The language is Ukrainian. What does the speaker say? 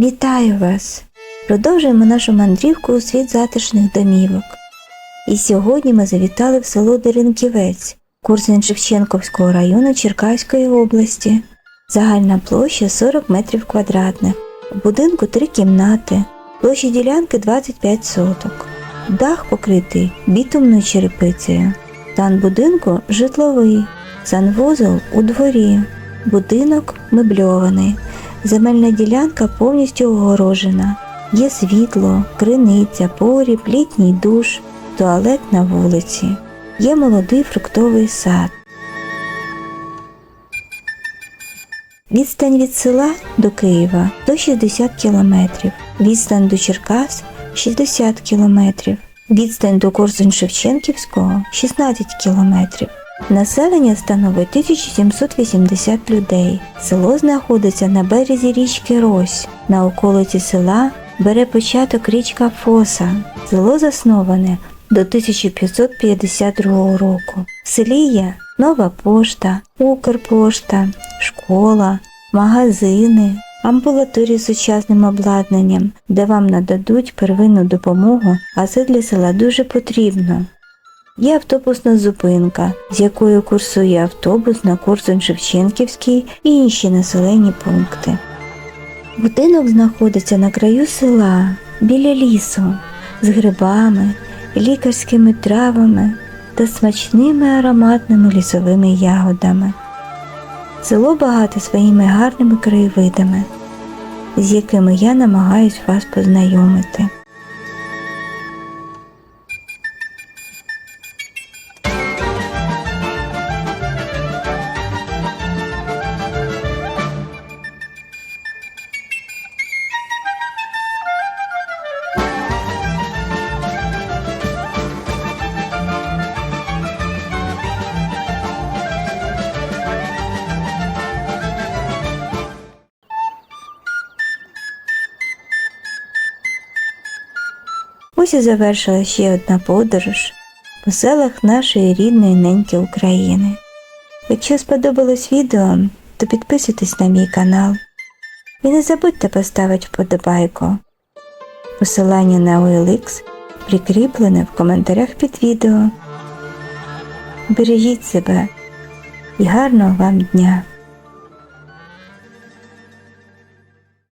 Вітаю вас! Продовжуємо нашу мандрівку у світ затишних домівок. І сьогодні ми завітали в село Деренківець, Курсин Шевченківського району Черкаської області. Загальна площа 40 метрів квадратних. У будинку три кімнати, площа ділянки 25 соток. Дах покритий бітумною черепицею. Стан будинку житловий, санвузол у дворі. Будинок мебльований. Земельна ділянка повністю огорожена. Є світло, криниця, погріб, літній душ, туалет на вулиці. Є молодий фруктовий сад. Відстань від села до Києва 160 кілометрів. Відстань до Черкас 60 кілометрів. Відстань до Корсунь-Шевченківського 16 кілометрів. Населення становить 1780 людей. Село знаходиться на березі річки Рось. На околиці села бере початок річка Фоса. Село засноване до 1552 року. В селі є нова пошта, Укрпошта, школа, магазини, амбулаторії з сучасним обладнанням, де вам нададуть первинну допомогу, а це для села дуже потрібно. Є автобусна зупинка, з якою курсує автобус на Корсунь Шевченківський і інші населені пункти. Будинок знаходиться на краю села, біля лісу, з грибами, лікарськими травами та смачними ароматними лісовими ягодами. Село багате своїми гарними краєвидами, з якими я намагаюсь вас познайомити. Ось і завершила ще одна подорож по селах нашої рідної неньки України. Якщо сподобалось відео, то підписуйтесь на мій канал. І не забудьте поставити вподобайку. Посилання на OLX прикріплене в коментарях під відео. Бережіть себе і гарного вам дня!